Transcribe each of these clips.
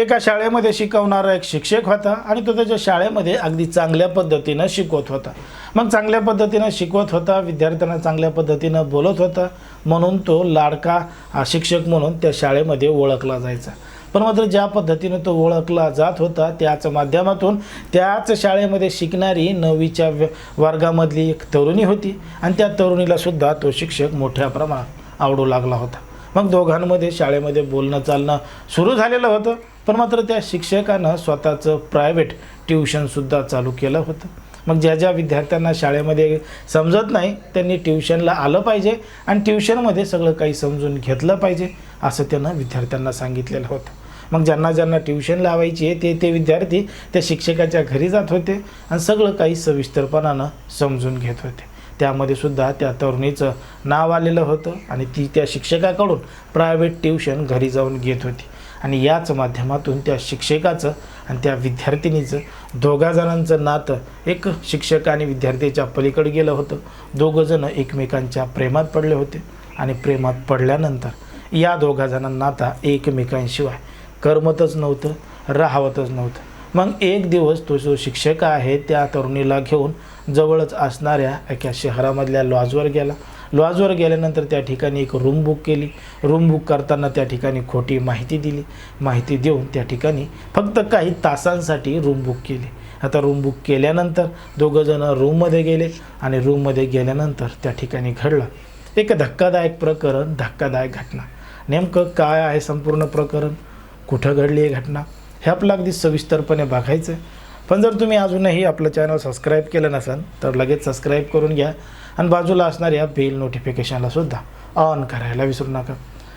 एका शाळेमध्ये शिकवणारा एक शिक्षक होता आणि तो त्याच्या शाळेमध्ये अगदी चांगल्या पद्धतीनं शिकवत होता. मग चांगल्या पद्धतीनं शिकवत होता विद्यार्थ्यांना चांगल्या पद्धतीनं बोलत होता म्हणून तो लाडका शिक्षक म्हणून त्या शाळेमध्ये ओळखला जायचा. पण मात्र ज्या पद्धतीनं तो ओळखला जात होता त्याच माध्यमातून त्याच शाळेमध्ये शिकणारी नववीच्या व्य- वर्गामधली एक तरुणी होती आणि त्या तरुणीलासुद्धा तो शिक्षक मोठ्या प्रमाणात आवडू लागला होता. मग दोघांमध्ये शाळेमध्ये बोलणं चालणं सुरू झालेलं होतं. पण मात्र त्या शिक्षकानं स्वतःचं प्रायव्हेट ट्युशनसुद्धा चालू केलं होतं. मग ज्या ज्या विद्यार्थ्यांना शाळेमध्ये समजत नाही त्यांनी ट्युशनला आलं पाहिजे आणि ट्युशनमध्ये सगळं काही समजून घेतलं पाहिजे असं त्यानं विद्यार्थ्यांना सांगितलेलं होतं. मग ज्यांना ज्यांना ट्युशन लावायची आहे ते ते विद्यार्थी त्या शिक्षकाच्या घरी जात होते आणि सगळं काही सविस्तरपणानं समजून घेत होते. त्यामध्ये सुद्धा त्या तरुणीचं नाव आलेलं होतं आणि ती त्या शिक्षकाकडून प्रायव्हेट ट्युशन घरी जाऊन घेत होती. आणि याच माध्यमातून त्या शिक्षकाचं आणि त्या विद्यार्थिनीचं दोघा जणांचं नातं एक शिक्षक आणि विद्यार्थीच्या पलीकडे गेलं होतं. दोघंजणं एकमेकांच्या प्रेमात पडले होते आणि प्रेमात पडल्यानंतर या दोघा जणांना आता एकमेकांशिवाय करमतच नव्हतं राहावतच नव्हतं. मग एक दिवस तो जो शिक्षक आहे त्या तरुणीला घेऊन जवळच असणाऱ्या एका शहरामधल्या लॉजवर गेला. लॉजवर गेल्यानंतर त्या ठिकाणी एक रूम बुक केली. रूम बुक करताना त्या ठिकाणी खोटी माहिती दिली. माहिती देऊन त्या ठिकाणी फक्त काही तासांसाठी रूम बुक केली. आता रूम बुक केल्यानंतर दोघंजणं रूममध्ये गेले आणि रूममध्ये गेल्यानंतर त्या ठिकाणी घडलं. एक धक्कादायक प्रकरण धक्कादायक घटना. नेमकं काय आहे संपूर्ण प्रकरण? कुठं घडली आहे घटना? हे आपलं अगदी सविस्तरपणे बघायचं आहे पण जर तुम्ही अजूनही आपलं चॅनल सबस्क्राईब केलं नसाल तर लगेच सबस्क्राईब करून घ्या. आणि बाजूला असणाऱ्या बेल नोटिफिकेशनला सुद्धा ऑन करायला विसरू नका.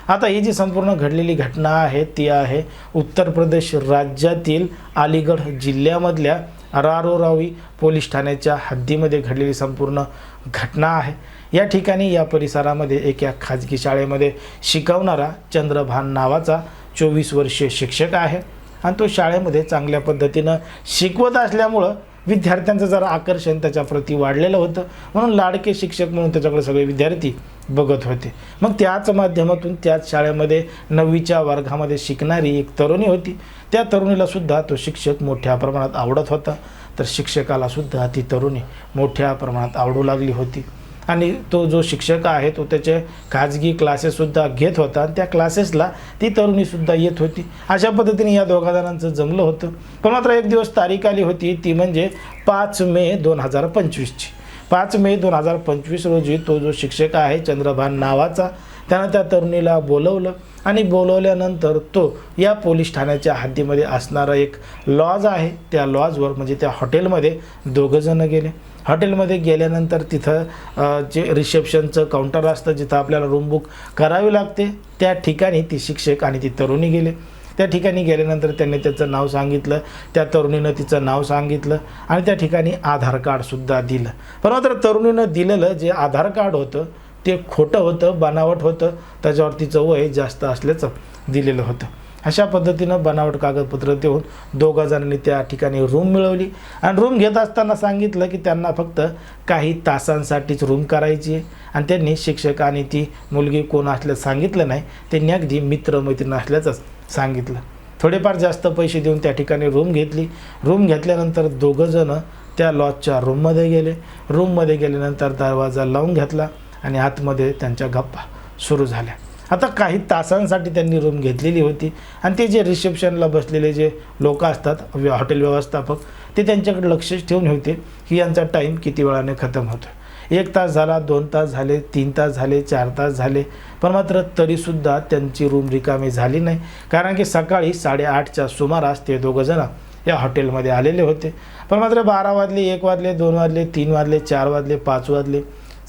आता ही जी संपूर्ण घडलेली घटना आहे ती आहे उत्तर प्रदेश राज्यातील अलीगढ जिल्ह्यामधल्या रारोरावी पोलीस ठाण्याच्या हद्दीमध्ये घडलेली संपूर्ण घटना आहे. या ठिकाणी या परिसरामध्ये एका खाजगी शाळेमध्ये शिकवणारा चंद्रभान नावाचा चोवीस वर्षीय शिक्षक आहे. आणि तो शाळेमध्ये चांगल्या पद्धतीनं शिकवत असल्यामुळं विद्यार्थ्यांचं जरा आकर्षण त्याच्याप्रती वाढलेलं होतं. म्हणून लाडके शिक्षक म्हणून त्याच्याकडे सगळे विद्यार्थी बघत होते. मग त्याच माध्यमातून त्याच शाळेमध्ये नववीच्या वर्गामध्ये शिकणारी एक तरुणी होती. त्या तरुणीला सुद्धा तो शिक्षक मोठ्या प्रमाणात आवडत होता. तर शिक्षकाला सुद्धा ती तरुणी मोठ्या प्रमाणात आवडू लागली होती. आणि तो जो शिक्षक आहे तो त्याचे खाजगी क्लासेससुद्धा घेत होता. आणि त्या क्लासेसला ती तरुणीसुद्धा येत होती. अशा पद्धतीने या दोघा जणांचं जमलं होतं. पण मात्र एक दिवस तारीख आली होती ती म्हणजे पाच मे दोन हजार पंचवीसची. पाच मे दोन हजार पंचवीस रोजी तो जो शिक्षक आहे चंद्रभान नावाचा त्यानं त्या तरुणीला बोलवलं. आणि बोलवल्यानंतर तो या पोलीस ठाण्याच्या हद्दीमध्ये असणारा एक लॉज आहे. त्या लॉजवर म्हणजे त्या हॉटेलमध्ये दोघंजणं गेले. हॉटेलमध्ये गेल्यानंतर तिथं जे रिसेप्शनचं काउंटर असतं जिथं आपल्याला रूम बुक करावी लागते त्या ठिकाणी ती शिक्षक आणि ती तरुणी गेले. त्या ठिकाणी गेल्यानंतर त्यांनी त्याचं नाव सांगितलं त्या तरुणीनं तिचं नाव सांगितलं आणि त्या ठिकाणी आधार कार्डसुद्धा दिलं. पण मात्र तरुणीनं दिलेलं जे आधार कार्ड होतं ते खोटं होतं बनावट होतं त्याच्यावरतीचं वय जास्त असल्याचं दिलेलं होतं. अशा पद्धतीनं बनावट कागदपत्र देऊन दोघा जणांनी त्या ठिकाणी रूम मिळवली. आणि रूम घेत असताना सांगितलं की त्यांना फक्त काही तासांसाठीच रूम करायची आहे. आणि त्यांनी शिक्षक आणि ती मुलगी कोण असल्याचं सांगितलं नाही त्यांनी अगदी मित्रमैत्रीण असल्याचंच सांगितलं. थोडेफार जास्त पैसे देऊन त्या ठिकाणी रूम घेतली. रूम घेतल्यानंतर दोघंजणं त्या लॉजच्या रूममध्ये गेले. रूममध्ये गेल्यानंतर दरवाजा लावून घेतला. आणि आतमध्ये त्यांच्या गप्पा सुरू झाल्या. आता काही तासांसाठी त्यांनी रूम घेतलेली होती. आणि ते जे रिसेप्शनला बसलेले जे लोक असतात व्य- हॉटेल व्यवस्थापक ते त्यांच्याकडे लक्षच ठेवून होते की यांचा टाईम किती वेळाने खतम होतो एक तास झाला दोन तास झाले तीन तास झाले चार तास झाले. पण मात्र तरीसुद्धा त्यांची रूम रिकामी झाली नाही. कारण की सकाळी साडेआठच्या सुमारास ते दोघंजणं या हॉटेलमध्ये आलेले होते. पण मात्र बारा वाजले एक वाजले दोन वाजले तीन वाजले चार वाजले पाच वाजले.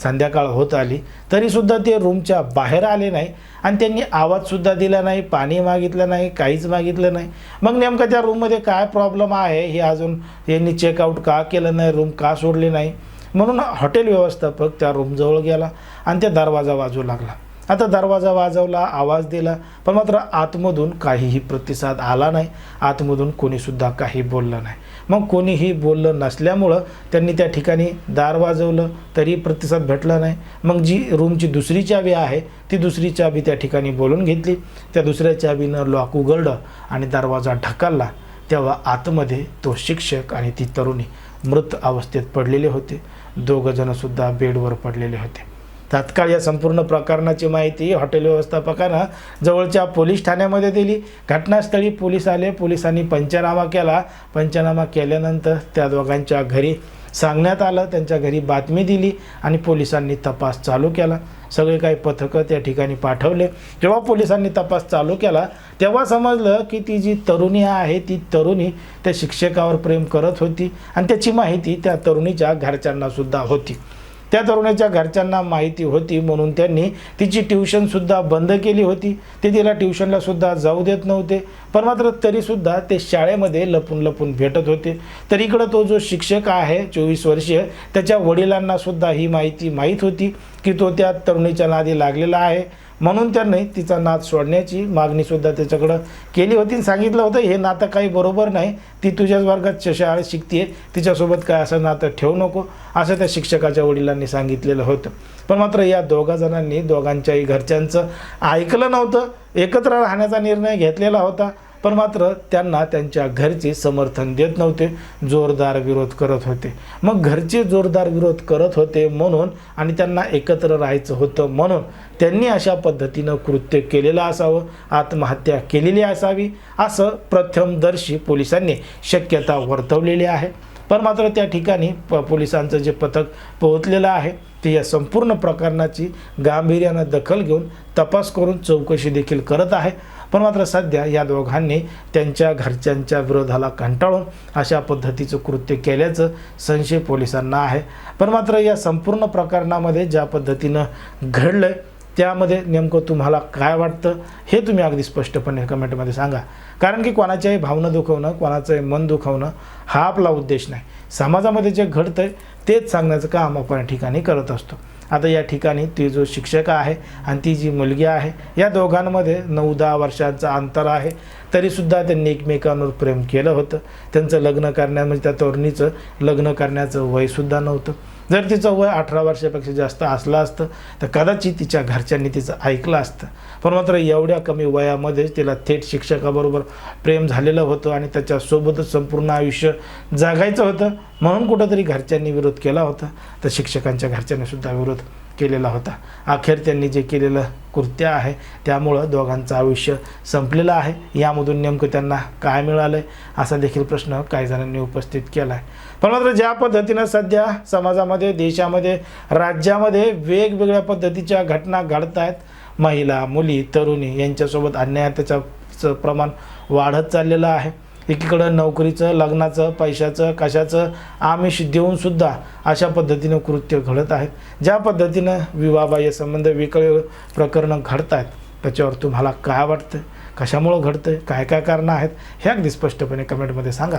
संध्याकाळ होत आली. तरीसुद्धा ते रूमच्या बाहेर आले नाही आणि त्यांनी आवाजसुद्धा दिला नाही पाणी मागितलं नाही काहीच मागितलं नाही. मग नेमकं त्या रूममध्ये काय प्रॉब्लेम आहे? हे अजून यांनी चेकआउट का केलं नाही? रूम का सोडली नाही? म्हणून हॉटेल व्यवस्थापक त्या रूमजवळ गेला आणि त्या दरवाजा वाजू लागला. आता दरवाजा वाजवला आवाज दिला पण मात्र आतमधून काहीही प्रतिसाद आला नाही. आतमधून कोणीसुद्धा काही बोललं नाही. मग कोणीही बोललं नसल्यामुळं त्यांनी त्या ठिकाणी दार वाजवलं तरी प्रतिसाद भेटला नाही. मग जी रूमची दुसरी चावी आहे ती दुसरी चावी त्या ठिकाणी बोलून घेतली. त्या दुसऱ्या चावीनं लॉक उघडलं आणि दरवाजा ढकलला. तेव्हा आतमध्ये तो शिक्षक आणि ती तरुणी मृत अवस्थेत पडलेले होते. दोघंजणंसुद्धा बेडवर पडलेले होते. तात्काळ या संपूर्ण प्रकरणाची माहिती हॉटेल व्यवस्थापकानं जवळच्या पोलीस ठाण्यामध्ये दिली. घटनास्थळी पोलीस आले. पोलिसांनी पंचनामा केला. पंचनामा केल्यानंतर त्या दोघांच्या घरी सांगण्यात आलं. त्यांच्या घरी बातमी दिली आणि पोलिसांनी तपास चालू केला. सगळे काही पथकं त्या ठिकाणी पाठवले. जेव्हा पोलिसांनी तपास चालू केला तेव्हा समजलं की ती जी तरुणी आहे ती तरुणी त्या शिक्षकावर प्रेम करत होती आणि त्याची माहिती त्या तरुणीच्या घरच्यांनासुद्धा होती. त्या तरुणाच्या घरच्यांना माहिती होती म्हणून त्यांनी तिची ट्युशनसुद्धा बंद केली होती. ते तिला ट्युशनलासुद्धा जाऊ देत नव्हते. पण मात्र तरीसुद्धा ते शाळेमध्ये लपून लपून भेटत होते. तर इकडं तो जो शिक्षक आहे चोवीस वर्षीय त्याच्या वडिलांनासुद्धा ही माहिती माहीत होती की तो त्या तरुणीच्या नादी लागलेला आहे. म्हणून त्यांनी तिचा नाद सोडण्याची मागणीसुद्धा त्याच्याकडं केली होती. आणि सांगितलं होतं हे नातं काही बरोबर नाही. ती तुझ्याच वर्गात शाळेत शिकते तिच्यासोबत काय असं नातं ठेवू नको असं त्या शिक्षकाच्या वडिलांनी सांगितलेलं होतं. पण मात्र या दोघा जणांनी दोघांच्याही घरच्यांचं ऐकलं नव्हतं. एकत्र राहण्याचा निर्णय घेतलेला होता. पण मात्र त्यांना त्यांच्या घरचे समर्थन देत नव्हते जोरदार विरोध करत होते. मग घरचे जोरदार विरोध करत होते म्हणून आणि त्यांना एकत्र राहायचं होतं म्हणून त्यांनी अशा पद्धतीनं कृत्य केलेलं असावं आत्महत्या केलेली असावी असं प्रथमदर्शी पोलिसांनी शक्यता वर्तवलेली आहे. पण मात्र त्या ठिकाणी प पोलिसांचं जे पथक पोहोचलेलं आहे ते या संपूर्ण प्रकरणाची गांभीर्यानं दखल घेऊन तपास करून चौकशी देखील करत आहे. पण मात्र सध्या या दोघांनी त्यांच्या घरच्यांच्या विरोधाला कंटाळून अशा पद्धतीचं कृत्य केल्याचं संशय पोलिसांना आहे. पण मात्र या संपूर्ण प्रकरणामध्ये ज्या पद्धतीनं घडलं त्यामध्ये नेमकं तुम्हाला काय वाटतं हे तुम्ही अगदी स्पष्टपणे कमेंटमध्ये सांगा. कारण की कोणाच्याही भावना दुखवणं कोणाचंही मन दुखवणं हा आपला उद्देश नाही. समाजामध्ये जे घडतं आहे तेच सांगण्याचं काम आपण या ठिकाणी करत असतो. आता या ठिकाणी ती जो शिक्षक आहे आणि ती जी मुलगी आहे या दोघांमध्ये नऊ दहा वर्षांचं अंतर आहे. तरीसुद्धा त्यांनी एकमेकांवर प्रेम केलं होतं. त्यांचं लग्न करण्या म्हणजे त्या तरुणीचं लग्न करण्याचं वयसुद्धा नव्हतं. जर तिचं वय अठरा वर्षापेक्षा जास्त असलं असतं तर कदाचित तिच्या घरच्यांनी तिचं ऐकलं असतं. पण मात्र एवढ्या कमी वयामध्येच तिला थेट शिक्षकाबरोबर प्रेम झालेलं होतं आणि त्याच्यासोबतच संपूर्ण आयुष्य जागायचं होतं. म्हणून कुठंतरी घरच्यांनी विरोध केला होता तर शिक्षकांच्या घरच्यांनीसुद्धा विरोध केलेला होता. अखेर त्यांनी जे केलेलं कृत्य आहे त्यामुळं दोघांचं आयुष्य संपलेलं आहे. यामधून नेमकं त्यांना काय मिळालं आहे असा देखील प्रश्न काही जणांनी उपस्थित केला आहे पण मात्र ज्या पद्धतीनं सध्या समाजामध्ये देशामध्ये राज्यामध्ये वेगवेगळ्या पद्धतीच्या घटना घडत आहेत महिला मुली तरुणी यांच्यासोबत अन्याय त्याचं प्रमाण वाढत चाललेलं आहे. एकीकडं नोकरीचं लग्नाचं पैशाचं कशाचं आमिष देऊनसुद्धा अशा पद्धतीनं कृत्य घडत आहेत. ज्या पद्धतीनं विवाहबाह्य संबंध विकळ प्रकरणं घडत आहेत त्याच्यावर तुम्हाला काय वाटतं कशामुळं घडतं आहे काय काय कारणं आहेत? हे अगदी स्पष्टपणे कमेंटमध्ये सांगा.